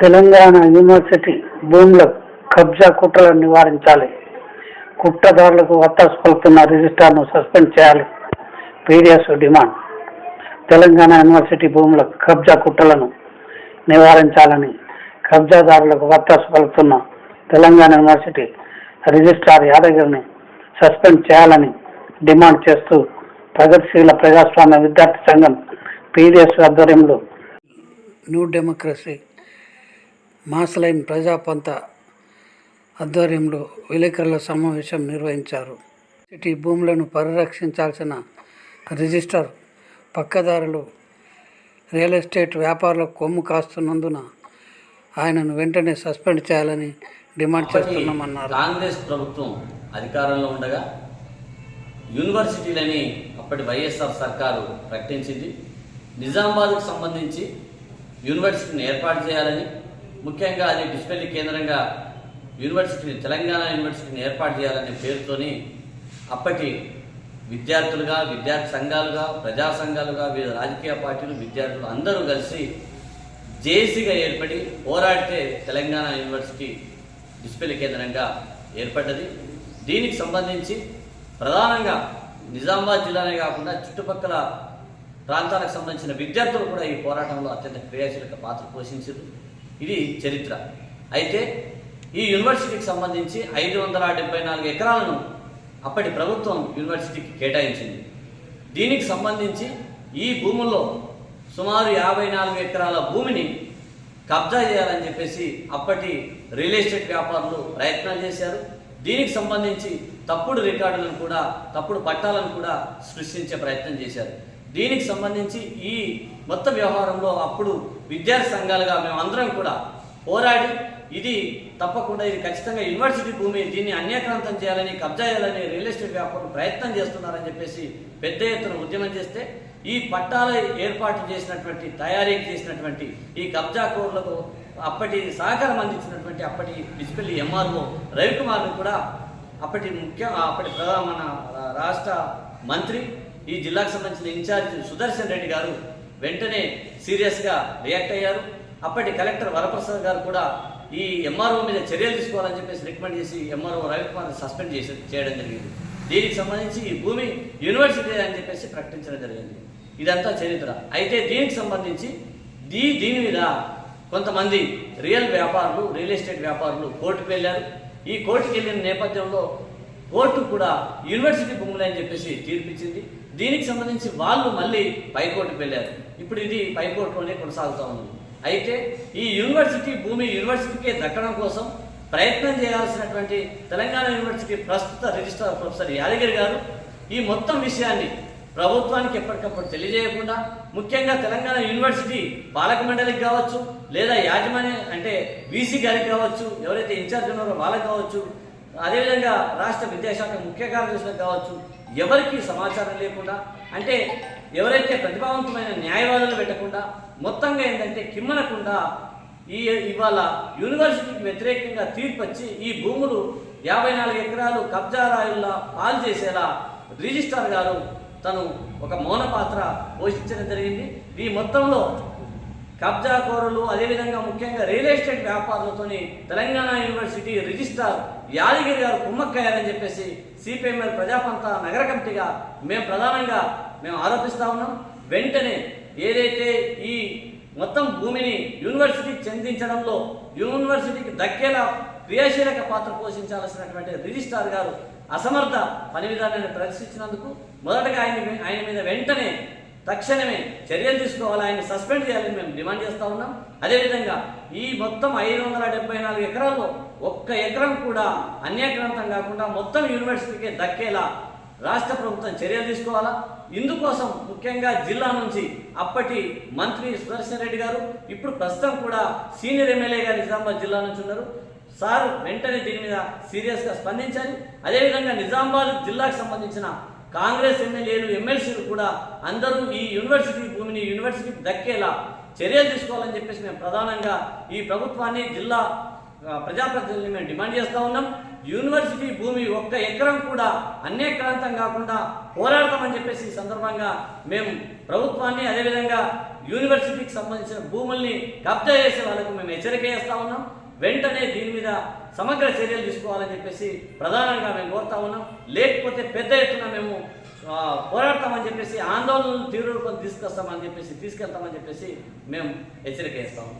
Telangana university భూముల కబ్జా కుట్రలను నివారించాలి. కుట్రదారులకు వత్తాసు పలుకుతున్న రిజిస్ట్రార్ను సస్పెండ్ చేయాలి. PDS demand. తెలంగాణ యూనివర్సిటీ భూముల కబ్జా కుట్రలను నివారించాలని కబ్జాదారులకు వత్తాసు పలుకుతున్న తెలంగాణ యూనివర్సిటీ రిజిస్ట్రార్ యాదగిరిని సస్పెండ్ చేయాలని డిమాండ్ చేస్తూ ప్రగతిశీల ప్రజాస్వామ్య విద్యార్థి సంఘం పీడిఎస్ ఆధ్వర్యంలో న్యూ డెమోక్రసీ మాస్లైన్ ప్రజాపంత ఆధ్వర్యంలో విలేకరుల సమావేశం నిర్వహించారు. సిటీ భూములను పరిరక్షించాల్సిన రిజిస్టర్ పక్కదారులు రియల్ ఎస్టేట్ వ్యాపారులకు కొమ్ము కాస్తున్నందున ఆయనను వెంటనే సస్పెండ్ చేయాలని డిమాండ్ చేస్తున్నామన్నారు. కాంగ్రెస్ ప్రభుత్వం అధికారంలో ఉండగా యూనివర్సిటీలని అప్పటి వైఎస్ఆర్ సర్కారు ప్రకటించింది. నిజామాబాద్కు సంబంధించి యూనివర్సిటీని ఏర్పాటు చేయాలని ముఖ్యంగా అది డిస్పెల్లి కేంద్రంగా యూనివర్సిటీని తెలంగాణ యూనివర్సిటీని ఏర్పాటు చేయాలనే పేరుతోని అప్పటి విద్యార్థులుగా విద్యార్థి సంఘాలుగా ప్రజా సంఘాలుగా వివిధ రాజకీయ పార్టీలు విద్యార్థులు అందరూ కలిసి జేసీగా ఏర్పడి పోరాడితే తెలంగాణ యూనివర్సిటీ డిస్ప్లే కేంద్రంగా ఏర్పడ్డది. దీనికి సంబంధించి ప్రధానంగా నిజామాబాద్ జిల్లానే కాకుండా చుట్టుపక్కల ప్రాంతాలకు సంబంధించిన విద్యార్థులు కూడా ఈ పోరాటంలో అత్యంత క్రియాశీలక పాత్ర పోషించారు. ఇది చరిత్ర. అయితే ఈ యూనివర్సిటీకి సంబంధించి ఐదు వందల డెబ్బై నాలుగు ఎకరాలను అప్పటి ప్రభుత్వం యూనివర్సిటీకి కేటాయించింది. దీనికి సంబంధించి ఈ భూముల్లో సుమారు యాభై నాలుగు ఎకరాల భూమిని కబ్జా చేయాలని చెప్పేసి అప్పటి రియల్ ఎస్టేట్ వ్యాపారులు ప్రయత్నాలు చేశారు. దీనికి సంబంధించి తప్పుడు రికార్డులను కూడా తప్పుడు పట్టాలను కూడా సృష్టించే ప్రయత్నం చేశారు. దీనికి సంబంధించి ఈ మొత్తం వ్యవహారంలో అప్పుడు విద్యార్థి సంఘాలుగా మేమందరం కూడా పోరాడి ఇది తప్పకుండా ఇది ఖచ్చితంగా యూనివర్సిటీ భూమి దీన్ని అన్యాక్రాంతం చేయాలని కబ్జా చేయాలని రియల్ ఎస్టేట్ వ్యాపారులు ప్రయత్నం చేస్తున్నారని చెప్పేసి పెద్ద ఎత్తున ఉద్యమం చేస్తే ఈ పట్టాల ఏర్పాటు చేసినటువంటి తయారీకి చేసినటువంటి ఈ కబ్జా కోర్లకు అప్పటి సహకారం అందించినటువంటి అప్పటి డిస్పెల్లి ఎంఆర్ఓ రవికుమార్ని కూడా అప్పటి ముఖ్య అప్పటి ప్రధాన మన రాష్ట్ర మంత్రి ఈ జిల్లాకు సంబంధించిన ఇన్ఛార్జ్ సుదర్శన్ రెడ్డి గారు వెంటనే సీరియస్గా రియాక్ట్ అయ్యారు. అప్పటి కలెక్టర్ వరప్రసాద్ గారు కూడా ఈ ఎంఆర్ఓ మీద చర్యలు తీసుకోవాలని చెప్పేసి రికమెండ్ చేసి ఎంఆర్ఓ రవికుమార్ సస్పెండ్ చేసి చేయడం జరిగింది. దీనికి సంబంధించి ఈ భూమి యూనివర్సిటీ అని చెప్పేసి ప్రకటించడం జరిగింది. ఇదంతా చరిత్ర. అయితే దీనికి సంబంధించి దీ దీని మీద కొంతమంది రియల్ వ్యాపారులు రియల్ ఎస్టేట్ వ్యాపారులు కోర్టుకు వెళ్ళారు. ఈ కోర్టుకు వెళ్ళిన నేపథ్యంలో కోర్టు కూడా యూనివర్సిటీ భూములే అని చెప్పేసి తీర్పిచ్చింది. దీనికి సంబంధించి వాళ్ళు మళ్ళీ పైకోర్టుకు వెళ్ళారు. ఇప్పుడు ఇది పైకోర్టులోనే కొనసాగుతూ ఉంది. అయితే ఈ యూనివర్సిటీ భూమి యూనివర్సిటీకే దక్కడం కోసం ప్రయత్నం చేయాల్సినటువంటి తెలంగాణ యూనివర్సిటీ ప్రస్తుత రిజిస్ట్రార్ ప్రొఫెసర్ యాదగిరి గారు ఈ మొత్తం విషయాన్ని ప్రభుత్వానికి ఎప్పటికప్పుడు తెలియజేయకుండా ముఖ్యంగా తెలంగాణ యూనివర్సిటీ పాలక మండలికి కావచ్చు లేదా యాజమాన్య అంటే వీసీ గారికి కావచ్చు ఎవరైతే ఇన్ఛార్జ్ ఉన్నారో వాళ్ళకి కావచ్చు అదేవిధంగా రాష్ట్ర విద్యాశాఖ ముఖ్య కార్యదర్శులకు కావచ్చు ఎవరికి సమాచారం లేకుండా అంటే ఎవరైతే ప్రతిభావంతమైన న్యాయవాదులు పెట్టకుండా మొత్తంగా ఏంటంటే కిమ్మనకుండా ఈ ఇవాళ యూనివర్సిటీకి వ్యతిరేకంగా తీర్పు వచ్చి ఈ భూములు యాభై నాలుగు ఎకరాలు కబ్జా రాయుల్లా పాలు చేసేలా రిజిస్ట్రార్ గారు తను ఒక మౌన పాత్ర పోషించడం జరిగింది. ఈ మొత్తంలో కబ్జా కోరలు అదేవిధంగా ముఖ్యంగా రియల్ ఎస్టేట్ వ్యాపారులతోని తెలంగాణ యూనివర్సిటీ రిజిస్ట్రార్ యాదగిరి గారు కుమ్మక్కయ్యారని చెప్పేసి సిపిఎంఎల్ ప్రజాపంత నగర కమిటీగా మేము ప్రధానంగా మేము ఆరోపిస్తా ఉన్నాం. వెంటనే ఏదైతే ఈ మొత్తం భూమిని యూనివర్సిటీకి చెందించడంలో యూనివర్సిటీకి దక్కేలా క్రియాశీలక పాత్ర పోషించాల్సినటువంటి రిజిస్ట్రార్ గారు అసమర్థ పని విధానాన్ని ప్రదర్శించినందుకు మొదటగా ఆయన ఆయన మీద వెంటనే తక్షణమే చర్యలు తీసుకోవాలి? ఆయన సస్పెండ్ చేయాలని మేము డిమాండ్ చేస్తూ ఉన్నాం. అదేవిధంగా ఈ మొత్తం ఐదు వందల డెబ్బై నాలుగు ఎకరాల్లో ఒక్క ఎకరం కూడా అన్యగ్రంథం కాకుండా మొత్తం యూనివర్సిటీకి దక్కేలా రాష్ట్ర ప్రభుత్వం చర్యలు తీసుకోవాలా? ఇందుకోసం ముఖ్యంగా జిల్లా నుంచి అప్పటి మంత్రి సుదర్శన్ రెడ్డి గారు ఇప్పుడు ప్రస్తుతం కూడా సీనియర్ ఎమ్మెల్యే గారు నిజామాబాద్ జిల్లా నుంచి ఉన్నారు. సార్ వెంటనే దీని మీద సీరియస్గా స్పందించాలి. అదేవిధంగా నిజామాబాద్ జిల్లాకు సంబంధించిన కాంగ్రెస్ ఎమ్మెల్యేలు ఎమ్మెల్సీలు కూడా అందరూ ఈ యూనివర్సిటీ భూమిని యూనివర్సిటీకి దక్కేలా చర్యలు తీసుకోవాలని చెప్పేసి మేము ప్రధానంగా ఈ ప్రభుత్వాన్ని జిల్లా ప్రజాప్రతినిధులు మేము డిమాండ్ చేస్తూ ఉన్నాం. యూనివర్సిటీ భూమి ఒక్క ఎకరం కూడా అన్యక్రాంతం కాకుండా పోరాడతామని చెప్పేసి ఈ సందర్భంగా మేము ప్రభుత్వాన్ని అదేవిధంగా యూనివర్సిటీకి సంబంధించిన భూముల్ని కబ్జా చేసే వాళ్ళకు మేము హెచ్చరిక చేస్తూ ఉన్నాం. వెంటనే దీని మీద సమగ్ర చర్యలు తీసుకోవాలని చెప్పేసి ప్రధానంగా మేము కోరుతా ఉన్నాం. లేకపోతే పెద్ద ఎత్తున మేము పోరాడతామని చెప్పేసి ఆందోళనలు తీవ్ర రూపం తీసుకొస్తామని చెప్పేసి తీసుకెళ్తామని చెప్పేసి మేము హెచ్చరిక ఇస్తాము